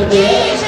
Thank you.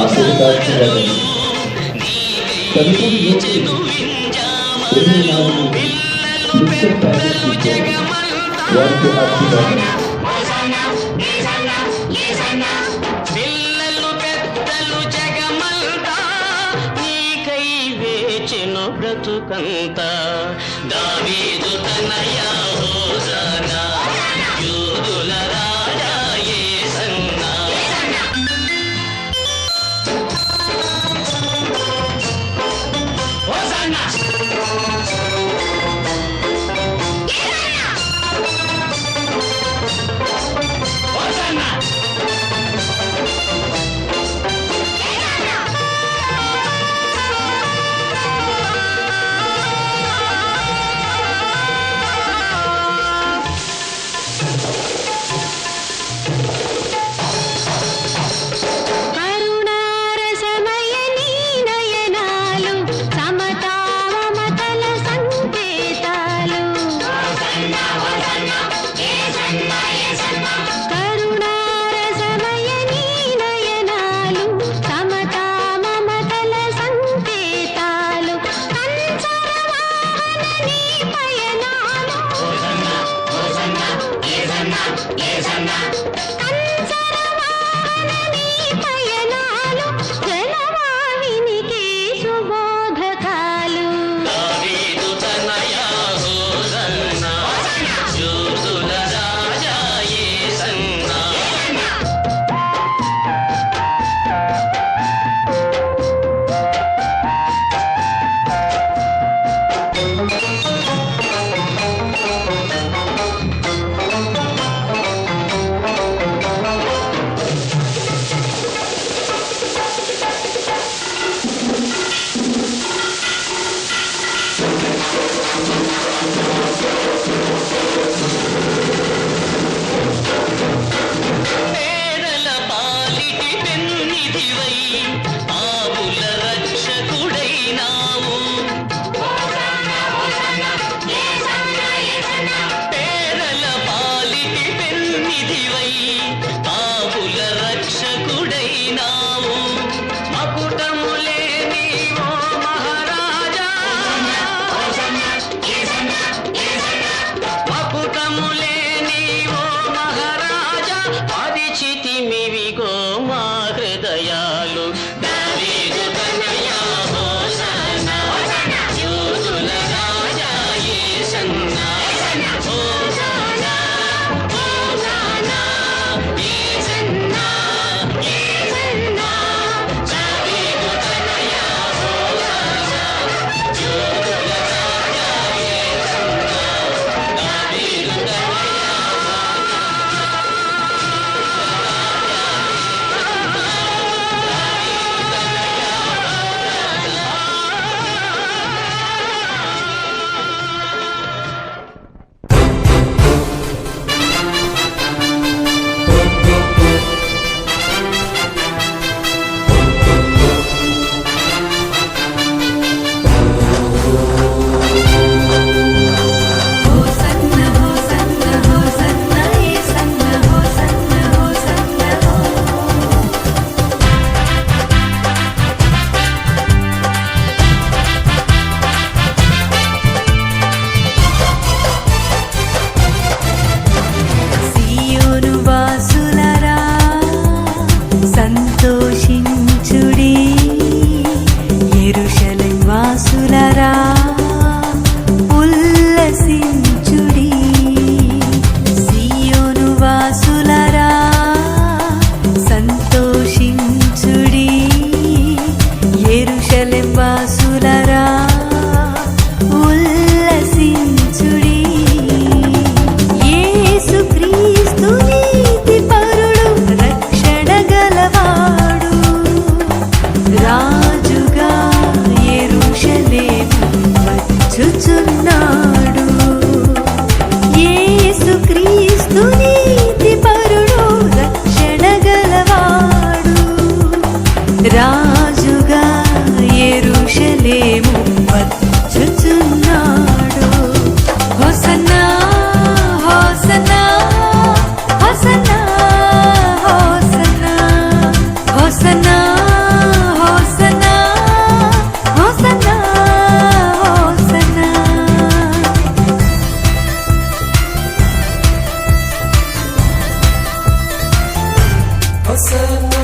ఆశీర్వదించబడండి తదుపరి రోజు Christian ప్యారెంట్స్కి వారికి ఆశీర్వాదం బ్రతుకంత. దావీదు తనయా హోసా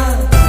love.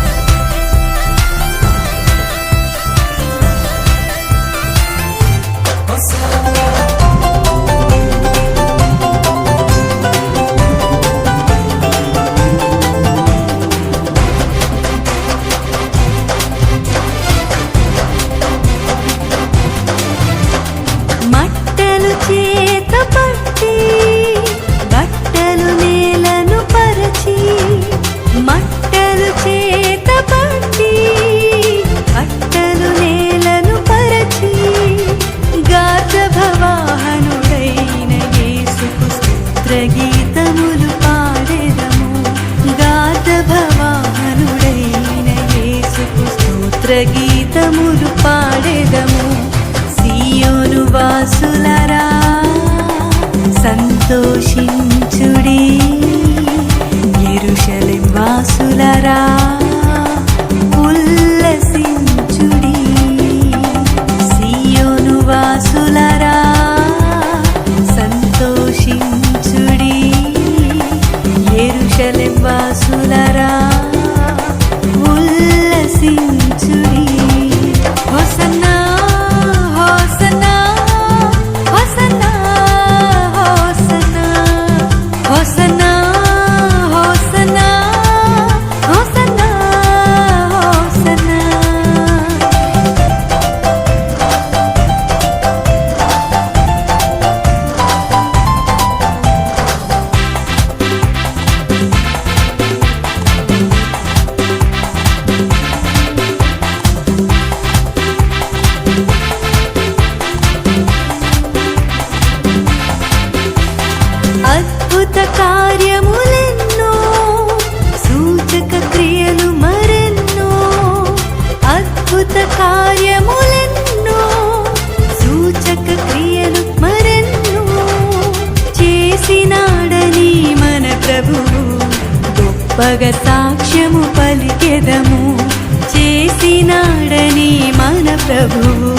ప్రభువు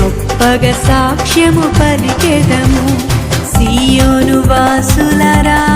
గొప్పగా సాక్ష్యము పలికెదము. సీయోను వాసులరా.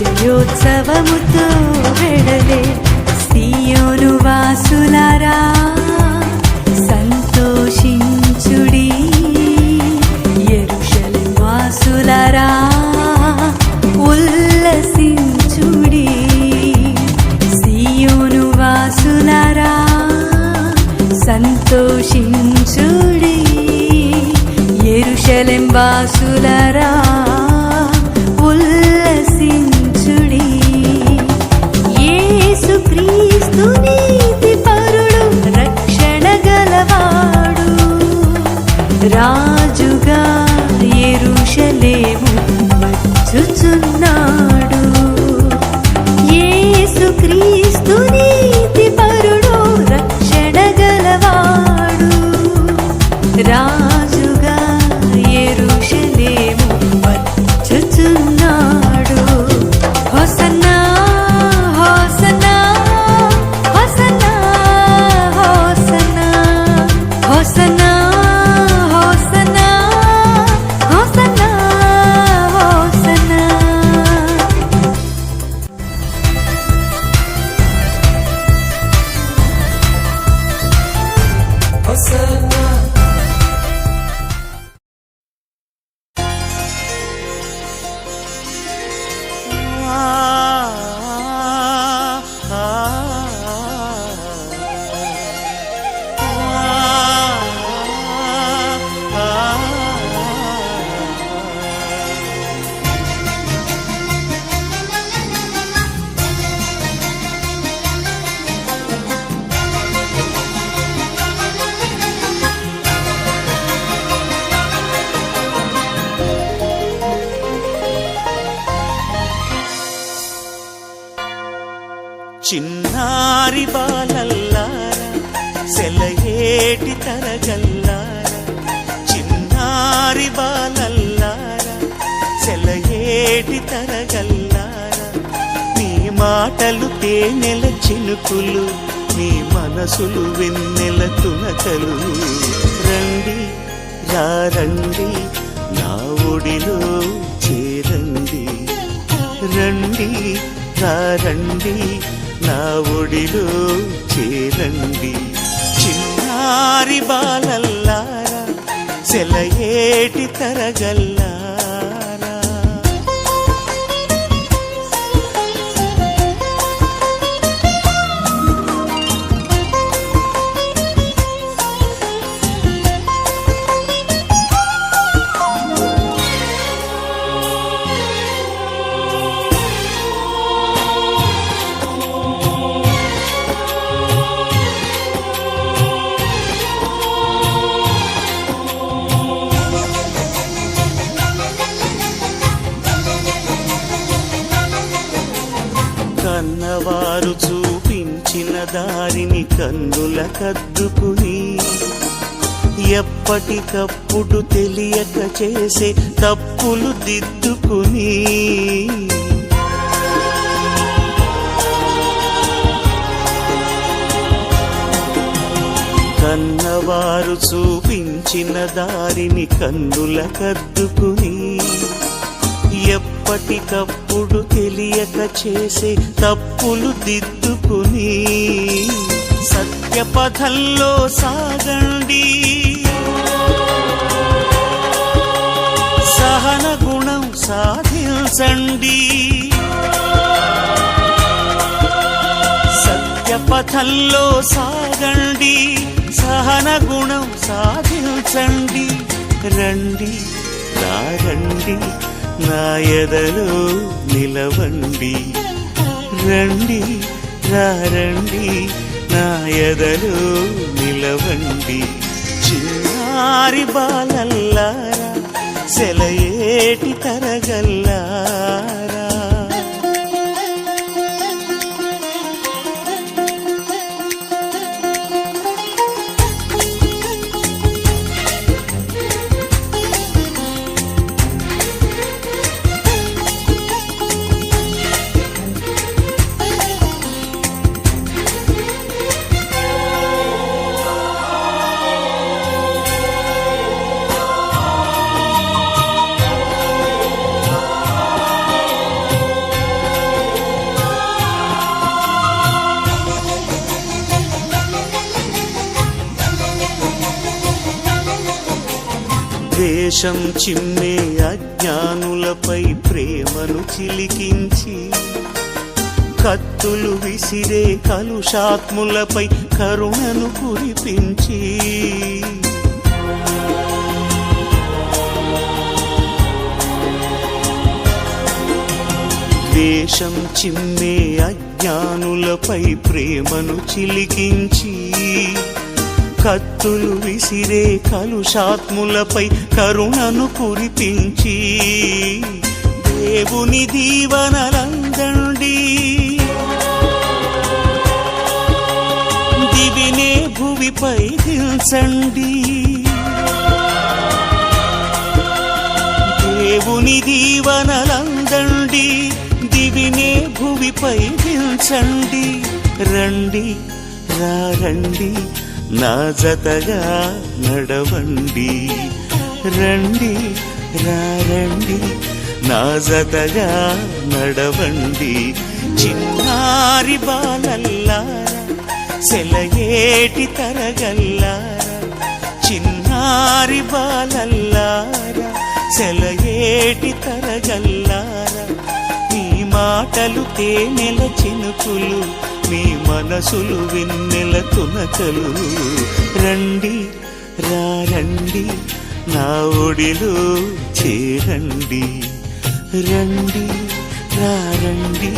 విజయోత్సవముతో వెడలే సియోను వాసులారా సంతోషించ మాటలు తేనెల చినుకులు నీ మనసులు వెన్నెల తునకలు. రండి రండి నా ఒడిలో చేరండి. రండి రండి నా ఒడిలో చేరండి. చిన్నారి బాలల్లారా సెలయేటి తరగల్లా ఎప్పటికప్పుడు తెలియక చేసే తప్పులు దిద్దుకుని. కన్నవారు చూపించిన దారిని కన్నుల కద్దుకుని. ఎప్పటికప్పుడు తెలియక చేసే తప్పులు దిద్దుకుని. సత్యపథంలో సాగండి. సహన గుణం సాధించండి. సత్యపథంలో సాగండి సహన గుణం సాధించండి. రండి రండి నా ఎదలో నిలవండి. రండి రండి నా ఎదలో నిలవండి. చిన్నారి బాలల్లారా సెలయేటి తరగల్లారా? ద్వేషం చిమ్మే అజ్ఞానులపై ప్రేమను చిలికించి కత్తులు విసిరే కలుషాత్ములపై కరుణను కురిపించి. ద్వేషం చిమ్మే అజ్ఞానులపై ప్రేమను చిలికించి కత్తులు విసిరే కలుషాత్ములపై కరుణను కురిపించి దేవుని దీవనలందండి. దివినే భువిపై దిల్చండి దేవుని దీవనలందండి. దివినే భువిపై దిల్చండి రండి రండి. నా జతగా నడవండి. రండి రండి. నా జతగా నడవండి. చిన్నారి బాలల్లారా సెలయేటి తరగల్లారా చిన్నారి బాలల్లారా సెలయేటి తరగల్లారా నీ మాటలు తేనెల చినుకులు మీ మనసులు విన్నెల తునకలు రండి రండి నా ఒడిలో చేరండి. రండి రండి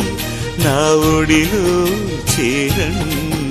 నా ఒడిలో చేరండి.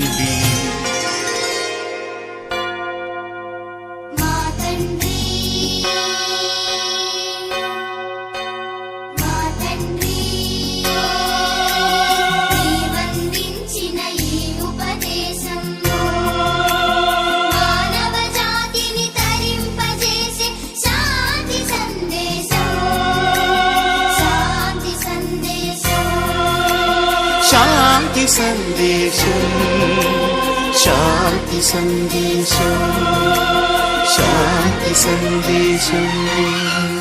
ശാന്തി സന്ദേശം ശാന്തി സന്ദേശം.